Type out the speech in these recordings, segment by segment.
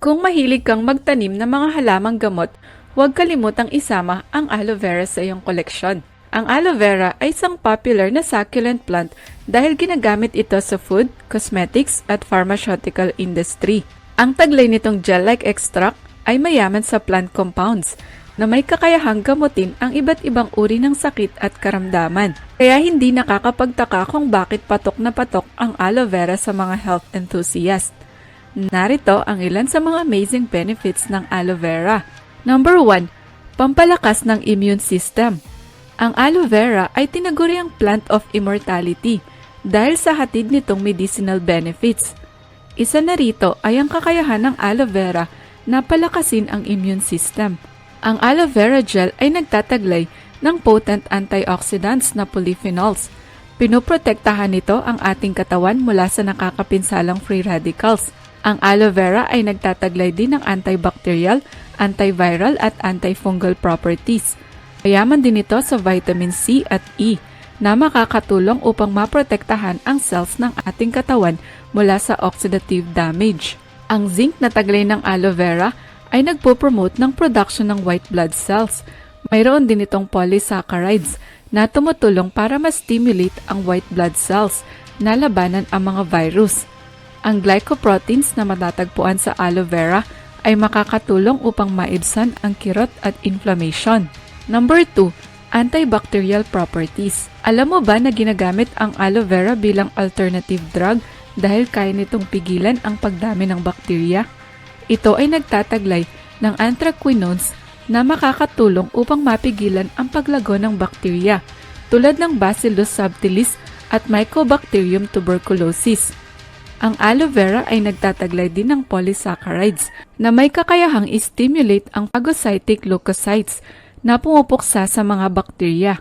Kung mahilig kang magtanim ng mga halamang gamot, huwag kalimutang isama ang aloe vera sa iyong koleksyon. Ang aloe vera ay isang popular na succulent plant dahil ginagamit ito sa food, cosmetics at pharmaceutical industry. Ang taglay nitong gel-like extract ay mayaman sa plant compounds na may kakayahang gamutin ang iba't ibang uri ng sakit at karamdaman. Kaya hindi nakakapagtaka kung bakit patok na patok ang aloe vera sa mga health enthusiast. Narito ang ilan sa mga amazing benefits ng aloe vera. Number 1. Pampalakas ng immune system. Ang aloe vera ay tinaguriang plant of immortality dahil sa hatid nitong medicinal benefits. Isa na rito ay ang kakayahan ng aloe vera na palakasin ang immune system. Ang aloe vera gel ay nagtataglay ng potent antioxidants na polyphenols. Pinoprotektahan nito ang ating katawan mula sa nakakapinsalang free radicals. Ang aloe vera ay nagtataglay din ng antibacterial, antiviral at antifungal properties. Mayaman din ito sa vitamin C at E na makakatulong upang maprotektahan ang cells ng ating katawan mula sa oxidative damage. Ang zinc na taglay ng aloe vera ay nagpo-promote ng production ng white blood cells. Mayroon din itong polysaccharides na tumutulong para ma-stimulate ang white blood cells na labanan ang mga virus. Ang glycoproteins na matatagpuan sa aloe vera ay makakatulong upang maibsan ang kirot at inflammation. Number 2, antibacterial properties. Alam mo ba na ginagamit ang aloe vera bilang alternative drug dahil kaya nitong pigilan ang pagdami ng bakterya? Ito ay nagtataglay ng anthraquinones na makakatulong upang mapigilan ang paglago ng bakterya tulad ng Bacillus subtilis at Mycobacterium tuberculosis. Ang aloe vera ay nagtataglay din ng polysaccharides na may kakayahang i-stimulate ang phagocytic leukocytes na pumupuksa sa mga bakterya.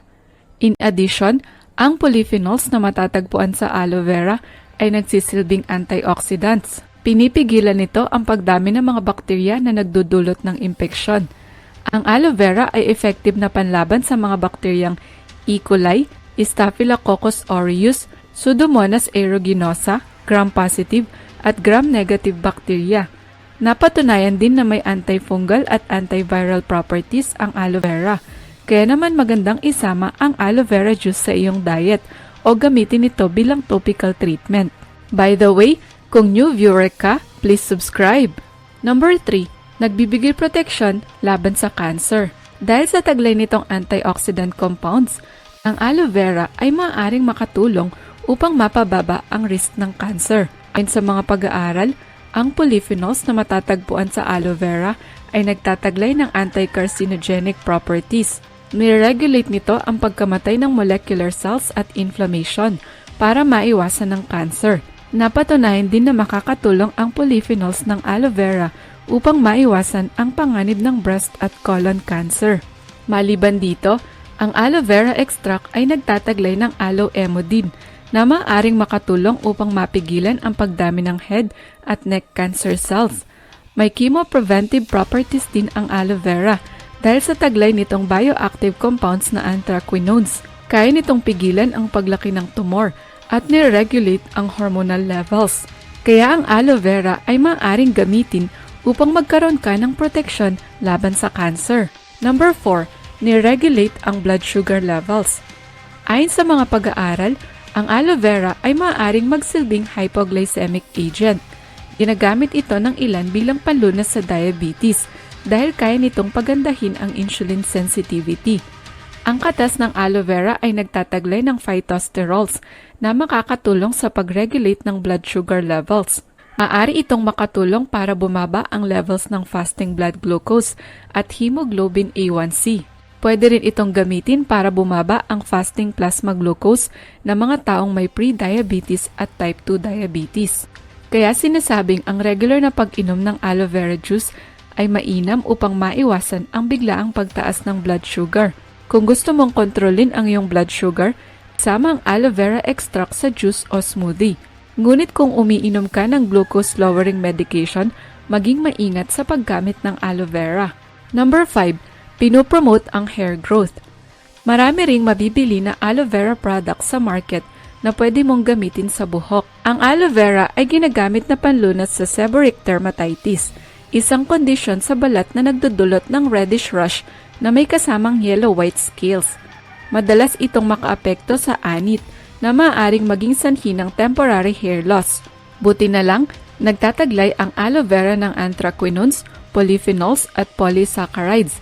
In addition, ang polyphenols na matatagpuan sa aloe vera ay nagsisilbing antioxidants. Pinipigilan nito ang pagdami ng mga bakterya na nagdudulot ng impeksyon. Ang aloe vera ay effective na panlaban sa mga bakteryang E. coli, Staphylococcus aureus, Pseudomonas aeruginosa, gram-positive at gram-negative bacteria. Napatunayan din na may antifungal at antiviral properties ang aloe vera. Kaya naman magandang isama ang aloe vera juice sa iyong diet o gamitin ito bilang topical treatment. By the way, kung new viewer ka, please subscribe. Number 3, nagbibigay protection laban sa cancer. Dahil sa taglay nitong antioxidant compounds, ang aloe vera ay maaaring makatulong upang mapababa ang risk ng cancer. Ayon sa mga pag-aaral, ang polyphenols na matatagpuan sa aloe vera ay nagtataglay ng anti-carcinogenic properties. Nireregulate nito ang pagkamatay ng molecular cells at inflammation para maiwasan ng cancer. Napatunayan din na makakatulong ang polyphenols ng aloe vera upang maiwasan ang panganib ng breast at colon cancer. Maliban dito, ang aloe vera extract ay nagtataglay ng aloe emodin na maaring makatulong upang mapigilan ang pagdami ng head at neck cancer cells. May chemopreventive properties din ang aloe vera dahil sa taglay nitong bioactive compounds na anthraquinones. Kaya nitong pigilan ang paglaki ng tumor at nire-regulate ang hormonal levels. Kaya ang aloe vera ay maaaring gamitin upang magkaroon ka ng protection laban sa cancer. Number 4, niregulate ang blood sugar levels. Ayon sa mga pag-aaral, ang aloe vera ay maaaring magsilbing hypoglycemic agent. Ginagamit ito ng ilan bilang panlunas sa diabetes dahil kaya nitong pagandahin ang insulin sensitivity. Ang katas ng aloe vera ay nagtataglay ng phytosterols na makakatulong sa pag-regulate ng blood sugar levels. Maari itong makatulong para bumaba ang levels ng fasting blood glucose at hemoglobin A1C. Pwede rin itong gamitin para bumaba ang fasting plasma glucose ng mga taong may pre-diabetes at type 2 diabetes. Kaya sinasabing ang regular na pag-inom ng aloe vera juice ay mainam upang maiwasan ang biglaang pagtaas ng blood sugar. Kung gusto mong kontrolin ang iyong blood sugar, sama ang aloe vera extract sa juice o smoothie. Ngunit kung umiinom ka ng glucose-lowering medication, maging maingat sa paggamit ng aloe vera. Number 5 Pinopromote ang hair growth. Marami ring mabibili na aloe vera products sa market na pwede mong gamitin sa buhok. Ang aloe vera ay ginagamit na panlunas sa seborrheic dermatitis. isang kondisyon sa balat na nagdudulot ng reddish rush na may kasamang yellow-white scales. Madalas itong makaapekto sa anit na maaaring maging sanhi ng temporary hair loss. Buti na lang, nagtataglay ang aloe vera ng anthraquinones, polyphenols at polysaccharides.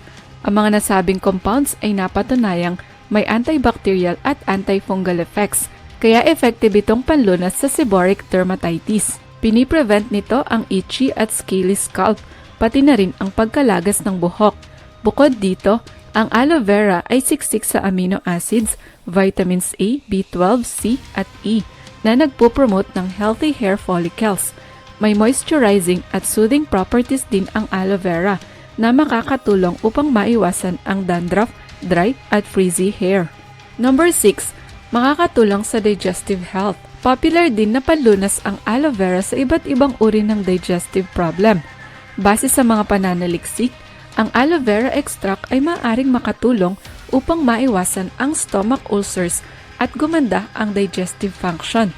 Ang mga nasabing compounds ay napatunayang may antibacterial at antifungal effects, kaya effective itong panlunas sa seborrheic dermatitis. Piniprevent nito ang itchy at scaly scalp, pati na rin ang pagkalagas ng buhok. Bukod dito, ang aloe vera ay siksik sa amino acids, vitamins A, B12, C at E na nagpo-promote ng healthy hair follicles. May moisturizing at soothing properties din ang aloe vera na makakatulong upang maiwasan ang dandruff, dry at frizzy hair. Number 6, makakatulong sa digestive health. Popular din na panlunas ang aloe vera sa iba't ibang uri ng digestive problem. Base sa mga pananaliksik, ang aloe vera extract ay maaaring makatulong upang maiwasan ang stomach ulcers at gumanda ang digestive function.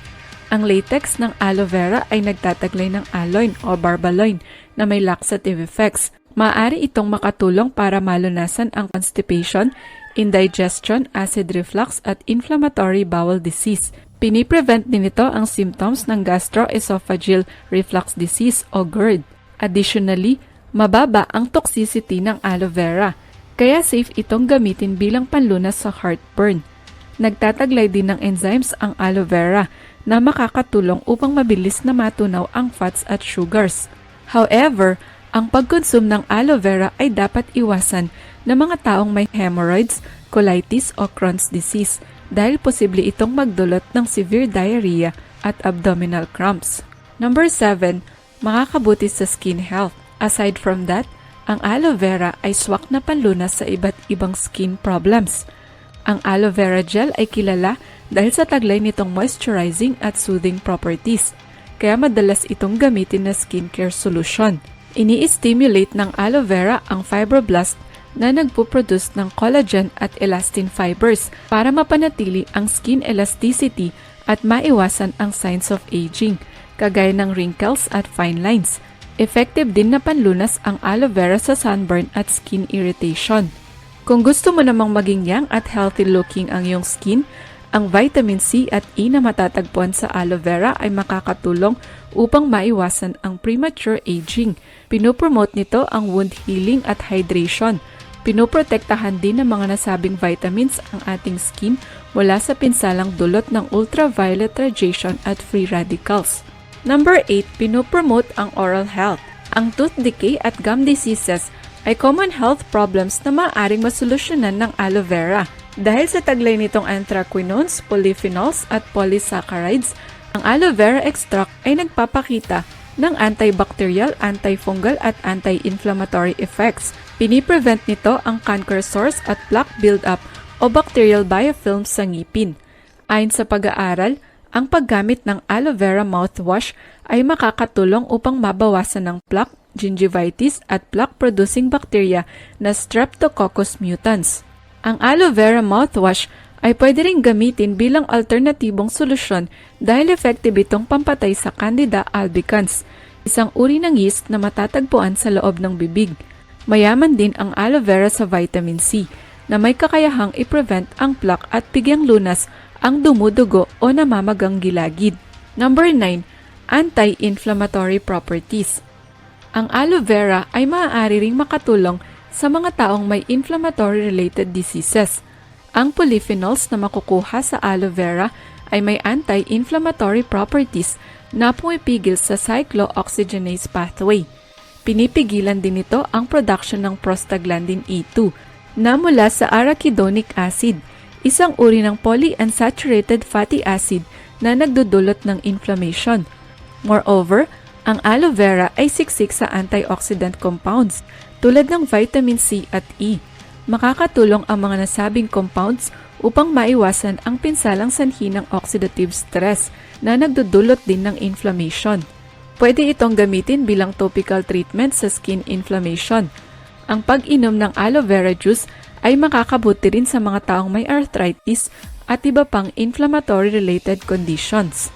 Ang latex ng aloe vera ay nagtataglay ng aloin o barbaloin na may laxative effects. Maaari itong makatulong para malunasan ang constipation, indigestion, acid reflux at inflammatory bowel disease. Piniprevent din ito ang symptoms ng gastroesophageal reflux disease o GERD. Additionally, mababa ang toxicity ng aloe vera, kaya safe itong gamitin bilang panlunas sa heartburn. Nagtataglay din ng enzymes ang aloe vera na makakatulong upang mabilis na matunaw ang fats at sugars. However, ang pagkonsum ng aloe vera ay dapat iwasan ng mga taong may hemorrhoids, colitis o Crohn's disease dahil posible itong magdulot ng severe diarrhea at abdominal cramps. Number 7, makakabuti sa skin health. Aside from that, ang aloe vera ay swak na panlunas sa iba't ibang skin problems. Ang aloe vera gel ay kilala dahil sa taglay nitong moisturizing at soothing properties, kaya madalas itong gamitin na skincare solution. Ini-stimulate ng aloe vera ang fibroblast na nagpo-produce ng collagen at elastin fibers para mapanatili ang skin elasticity at maiwasan ang signs of aging, kagaya ng wrinkles at fine lines. Effective din na panlunas ang aloe vera sa sunburn at skin irritation. Kung gusto mo namang maging young at healthy looking ang iyong skin, ang vitamin C at E na matatagpuan sa aloe vera ay makakatulong upang maiwasan ang premature aging. Pinopromote nito ang wound healing at hydration. Pinoprotektahan din ng mga nasabing vitamins ang ating skin mula sa pinsalang dulot ng ultraviolet radiation at free radicals. Number 8, pinopromote ang oral health. Ang tooth decay at gum diseases ay common health problems na maaaring masolusyonan ng aloe vera. Dahil sa taglay nitong anthraquinones, polyphenols at polysaccharides, ang aloe vera extract ay nagpapakita ng antibacterial, antifungal at anti-inflammatory effects. Piniprevent nito ang canker sores at plaque buildup o bacterial biofilms sa ngipin. Ayon sa pag-aaral, ang paggamit ng aloe vera mouthwash ay makakatulong upang mabawasan ng plaque, gingivitis at plaque-producing bacteria na Streptococcus mutans. Ang aloe vera mouthwash ay pwede rin gamitin bilang alternatibong solusyon dahil effective itong pampatay sa Candida albicans, isang uri ng yeast na matatagpuan sa loob ng bibig. Mayaman din ang aloe vera sa vitamin C na may kakayahang i-prevent ang plaque at bigyang lunas ang dumudugo o namamagang gilagid. Number 9. Anti-inflammatory properties. Ang aloe vera ay maaari ring makatulong sa mga taong may inflammatory-related diseases. Ang polyphenols na makukuha sa aloe vera ay may anti-inflammatory properties na pumipigil sa cyclooxygenase pathway. Pinipigilan din nito ang production ng prostaglandin E2 na mula sa arachidonic acid, isang uri ng polyunsaturated fatty acid na nagdudulot ng inflammation. Moreover, ang aloe vera ay siksik sa antioxidant compounds tulad ng vitamin C at E. Makakatulong ang mga nasabing compounds upang maiwasan ang pinsalang sanhi ng oxidative stress na nagdudulot din ng inflammation. Pwede itong gamitin bilang topical treatment sa skin inflammation. Ang pag-inom ng aloe vera juice ay makakabuti rin sa mga taong may arthritis at iba pang inflammatory-related conditions.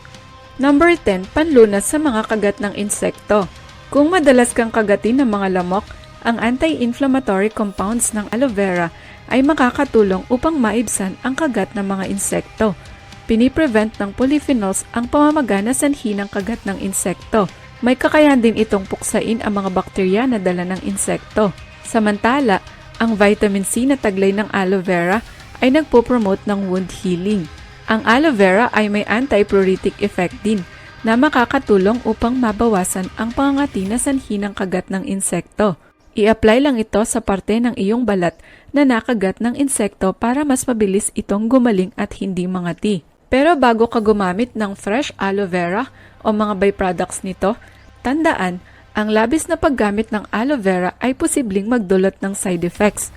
Number 10, panlunas sa mga kagat ng insekto. Kung madalas kang kagatin ng mga lamok, ang anti-inflammatory compounds ng aloe vera ay makakatulong upang maibsan ang kagat ng mga insekto. Piniprevent ng polyphenols ang pamamagana sanhi ng kagat ng insekto. May kakayahan din itong puksain ang mga bakterya na dala ng insekto. Samantala, ang vitamin C na taglay ng aloe vera ay nagpo-promote ng wound healing. Ang aloe vera ay may antipruritic effect din na makakatulong upang mabawasan ang pangangati na sanhi ng kagat ng insekto. I-apply lang ito sa parte ng iyong balat na nakagat ng insekto para mas mabilis itong gumaling at hindi mangati. Pero bago ka gumamit ng fresh aloe vera o mga byproducts nito, tandaan, ang labis na paggamit ng aloe vera ay posibleng magdulot ng side effects.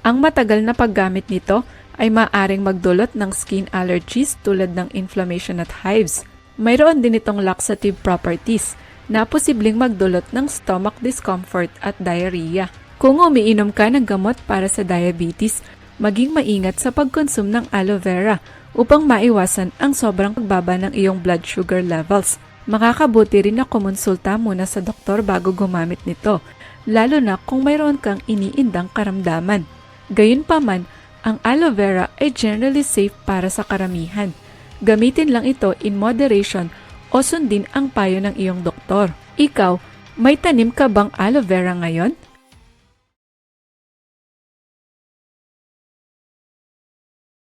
Ang matagal na paggamit nito ay maaring magdulot ng skin allergies tulad ng inflammation at hives. Mayroon din itong laxative properties na posibleng magdulot ng stomach discomfort at diarrhea. Kung umiinom ka ng gamot para sa diabetes, maging maingat sa pagkonsum ng aloe vera upang maiwasan ang sobrang pagbaba ng iyong blood sugar levels. Makakabuti rin na kumonsulta muna sa doktor bago gumamit nito, lalo na kung mayroon kang iniindang karamdaman. Gayunpaman, ang aloe vera ay generally safe para sa karamihan. Gamitin lang ito in moderation o sundin ang payo ng iyong doktor. Ikaw, may tanim ka bang aloe vera ngayon?